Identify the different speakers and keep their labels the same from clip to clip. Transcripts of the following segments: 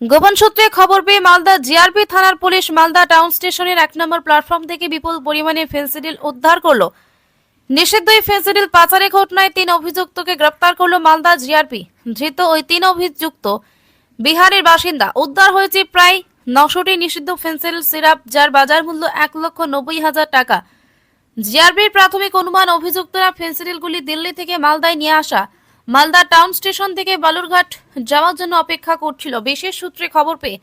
Speaker 1: গোপন সূত্রে খবর পেয়ে মালদা জিআরপি থানার পুলিশ মালদা টাউন স্টেশনের এক নম্বর প্ল্যাটফর্ম থেকে বিপুল পরিমাণে ফেন্সিডিল উদ্ধার করল। নিষিদ্ধ ফেন্সিডিল পাচারের ঘটনায় তিন অভিযুক্তকে গ্রেপ্তার করল মালদা জিআরপি। ধৃত ওই তিন অভিযুক্ত বিহারের বাসিন্দা। উদ্ধার হয়েছে প্রায় নশোটি নিষিদ্ধ ফেন্সিডিল সিরাপ, যার বাজার মূল্য এক লক্ষ নব্বই হাজার টাকা। জিআরবির প্রাথমিক অনুমান, অভিযুক্তরা ফেন্সিডিলগুলি দিল্লি থেকে মালদায় নিয়ে আসা মালদা টাউন স্টেশন থেকে বালুরঘাট যাওয়ার জন্য অপেক্ষা করছিল। বিশেষ সূত্রে খবর পেয়ে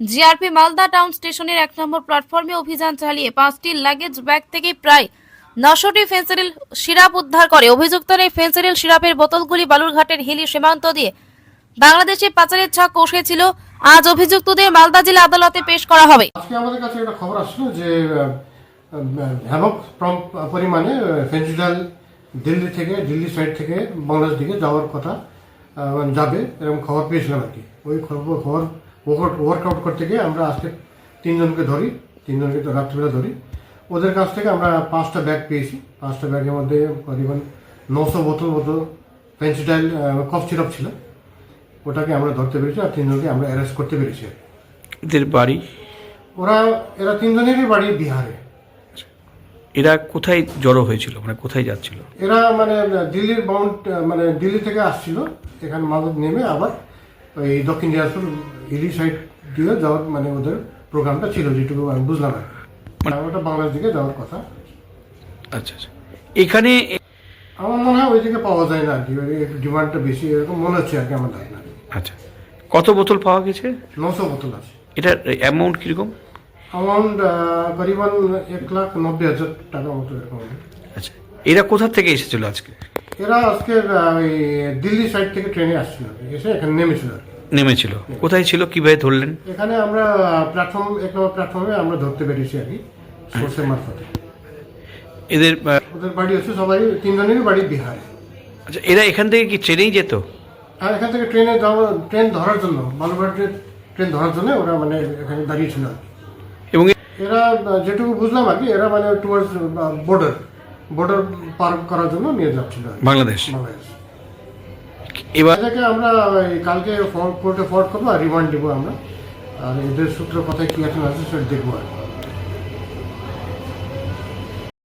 Speaker 1: জিআরপি মালদা টাউন স্টেশনের এক নম্বর প্ল্যাটফর্মে অভিযান চালিয়ে পাঁচটি লাগেজ ব্যাগ থেকে প্রায় নশোটি ফেন্সিডিল সিরাপ উদ্ধার করে। অভিযুক্তরা এই ফেন্সিডিল সিরাপের বোতলগুলি বালুরঘাটের হিলি সীমান্ত দিয়ে বাংলাদেশে পাচারের ছক কষেছিল। আজ অভিযুক্তদের মালদা জেলা আদালতে পেশ করা হবে।
Speaker 2: আজকে আমাদের কাছে একটা খবর আসলো যে পরিমাণে দিল্লি থেকে দিল্লি সাইড থেকে বাংলাদেশ দিকে যাওয়ার কথা যাবে এরকম খবর পেয়েছিলাম আর কি। ওই খবর খবর ওয়ার্কআউট করতে গিয়ে আমরা আজকে তিনজনকে ধরি তিনজনকে তো রাত্রিবেলা ধরি। ওদের কাছ থেকে আমরা পাঁচটা ব্যাগ পেয়েছি। পাঁচটা ব্যাগের মধ্যে করিবন নশো বোতল মতো ফেন্সিডাইল কফ সিরাপ ছিল। ওটাকে আমরা ধরতে পেরেছি আর তিনজনকে আমরা অ্যারেস্ট করতে পেরেছি।
Speaker 3: এদের বাড়ি?
Speaker 2: ওরা এরা তিনজনেরই বাড়ি বিহারে।
Speaker 3: এরা কোথায় জড়ো হয়েছিল? মানে কোথায় যাচ্ছিল?
Speaker 2: এরা মানে দিল্লির বাউন্ড মানে দিল্লি থেকে আসছিল। এখানে মাদক নেমে আবার ওই দক্ষিণ দিনাজপুর হিলি সাইড দিয়ে যাওয়ার মানে ওদের প্রোগ্রামটা ছিল যেটুকু আমি বুঝলাম কি। মানে ওটা বাংলাদেশ দিকে যাওয়ার কথা।
Speaker 3: আচ্ছা আচ্ছা। এখানে
Speaker 2: আমার মনে হয় ওই দিকে পাওয়া যায় না আর কি। ডিমান্ডটা বেশি এরকম মনে হচ্ছে আর কি আমার ধারণা।
Speaker 3: আচ্ছা। কত বোতল পাওয়া গেছে?
Speaker 2: নশো বোতল আছে।
Speaker 3: এটার অ্যামাউন্ট কীরকম?
Speaker 2: অ্যামাউন্ট করিবান এক লাখ নব্বই হাজার টাকা মতো এরকম
Speaker 3: আচ্ছা এরা কোথা থেকে এসেছিল আজকে?
Speaker 2: এরা আজকে ওই দিল্লি সাইড থেকে ট্রেনে আসছিল এসে এখানে নেমেছিল
Speaker 3: নেমেছিল। কোথায় ছিল? কীভাবে ধরলেন?
Speaker 2: এখানে আমরা প্ল্যাটফর্ম এক নম্বর প্ল্যাটফর্মে আমরা ধরতে পেরেছি আর কি সোর্সের মারফতে।
Speaker 3: এদের
Speaker 2: ওদের বাড়ি হচ্ছে সবাই তিনজনেরই বাড়ি বিহারে।
Speaker 3: আচ্ছা এরা এখান থেকে কি ট্রেনেই যেত?
Speaker 2: আর এখান থেকে ট্রেনে ট্রেন ধরার জন্য বালুরঘাটের ট্রেন ধরার জন্য ওরা মানে এখানে দাঁড়িয়েছিল আর কি। এরা যেটুকু বুঝলাম আর কি এরা মানে টুয়ার্ডস বর্ডার বর্ডার পার করার জন্য নিয়ে যাচ্ছিল
Speaker 3: বাংলাদেশ?
Speaker 2: বাংলাদেশ।
Speaker 3: এবার
Speaker 2: এটাকে আমরা কালকে কোর্টে ফরওয়ার্ড করব আর রিমান্ড দেবো আমরা। আর এদের সূত্র কথায় কি এখন আছে সেটা দেখব আর।